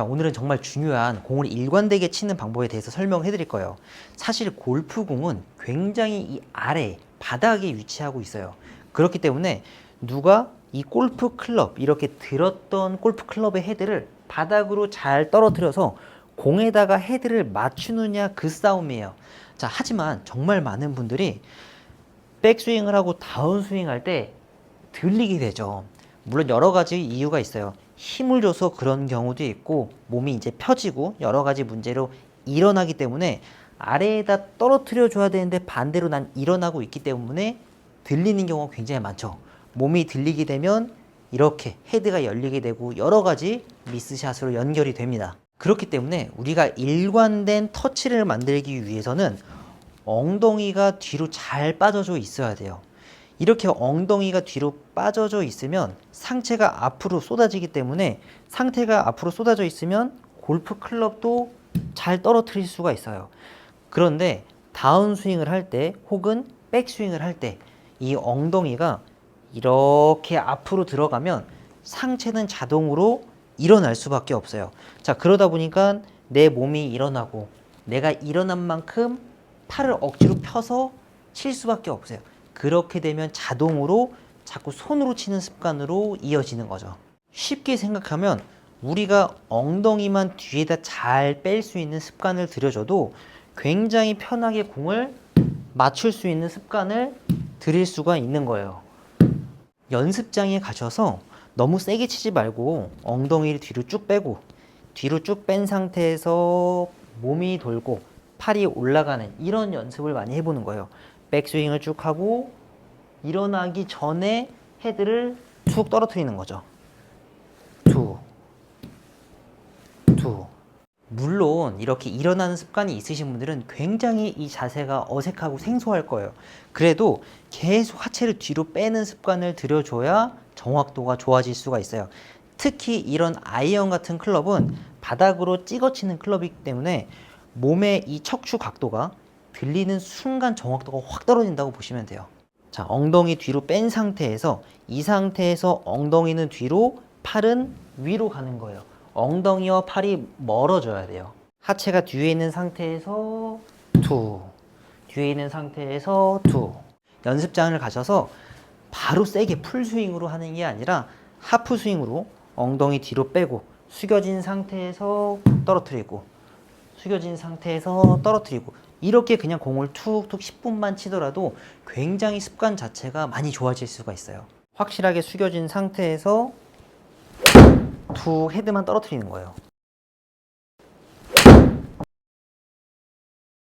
자, 오늘은 정말 중요한 공을 일관되게 치는 방법에 대해서 설명해 드릴 거예요. 사실 골프공은 굉장히 이 아래 바닥에 위치하고 있어요. 그렇기 때문에 누가 이 골프 클럽 이렇게 들었던 골프 클럽의 헤드를 바닥으로 잘 떨어뜨려서 공에다가 헤드를 맞추느냐 그 싸움이에요. 자, 하지만 정말 많은 분들이 백스윙을 하고 다운스윙 할 때 들리게 되죠. 물론 여러 가지 이유가 있어요. 힘을 줘서 그런 경우도 있고 몸이 이제 펴지고 여러 가지 문제로 일어나기 때문에 아래에다 떨어뜨려 줘야 되는데 반대로 난 일어나고 있기 때문에 들리는 경우가 굉장히 많죠. 몸이 들리게 되면 이렇게 헤드가 열리게 되고 여러 가지 미스샷으로 연결이 됩니다. 그렇기 때문에 우리가 일관된 터치를 만들기 위해서는 엉덩이가 뒤로 잘 빠져져 있어야 돼요. 이렇게 엉덩이가 뒤로 빠져져 있으면 상체가 앞으로 쏟아지기 때문에 상태가 앞으로 쏟아져 있으면 골프 클럽도 잘 떨어뜨릴 수가 있어요. 그런데 다운 스윙을 할 때 혹은 백 스윙을 할 때 이 엉덩이가 이렇게 앞으로 들어가면 상체는 자동으로 일어날 수밖에 없어요. 자, 그러다 보니까 내 몸이 일어나고 내가 일어난 만큼 팔을 억지로 펴서 칠 수밖에 없어요. 그렇게 되면 자동으로 자꾸 손으로 치는 습관으로 이어지는 거죠. 쉽게 생각하면 우리가 엉덩이만 뒤에다 잘 뺄 수 있는 습관을 들여줘도 굉장히 편하게 공을 맞출 수 있는 습관을 들일 수가 있는 거예요. 연습장에 가셔서 너무 세게 치지 말고 엉덩이를 뒤로 쭉 빼고 뒤로 쭉 뺀 상태에서 몸이 돌고 팔이 올라가는 이런 연습을 많이 해보는 거예요. 백스윙을 쭉 하고 일어나기 전에 헤드를 툭 떨어뜨리는 거죠. 투, 투. 물론 이렇게 일어나는 습관이 있으신 분들은 굉장히 이 자세가 어색하고 생소할 거예요. 그래도 계속 하체를 뒤로 빼는 습관을 들여줘야 정확도가 좋아질 수가 있어요. 특히 이런 아이언 같은 클럽은 바닥으로 찍어치는 클럽이기 때문에 몸의 이 척추 각도가 들리는 순간 정확도가 확 떨어진다고 보시면 돼요. 자, 엉덩이 뒤로 뺀 상태에서 이 상태에서 엉덩이는 뒤로 팔은 위로 가는 거예요. 엉덩이와 팔이 멀어져야 돼요. 하체가 뒤에 있는 상태에서 투, 뒤에 있는 상태에서 투. 연습장을 가셔서 바로 세게 풀 스윙으로 하는 게 아니라 하프 스윙으로 엉덩이 뒤로 빼고 숙여진 상태에서 떨어뜨리고 숙여진 상태에서 떨어뜨리고 이렇게 그냥 공을 툭툭 10분만 치더라도 굉장히 습관 자체가 많이 좋아질 수가 있어요. 확실하게 숙여진 상태에서 툭 헤드만 떨어뜨리는 거예요.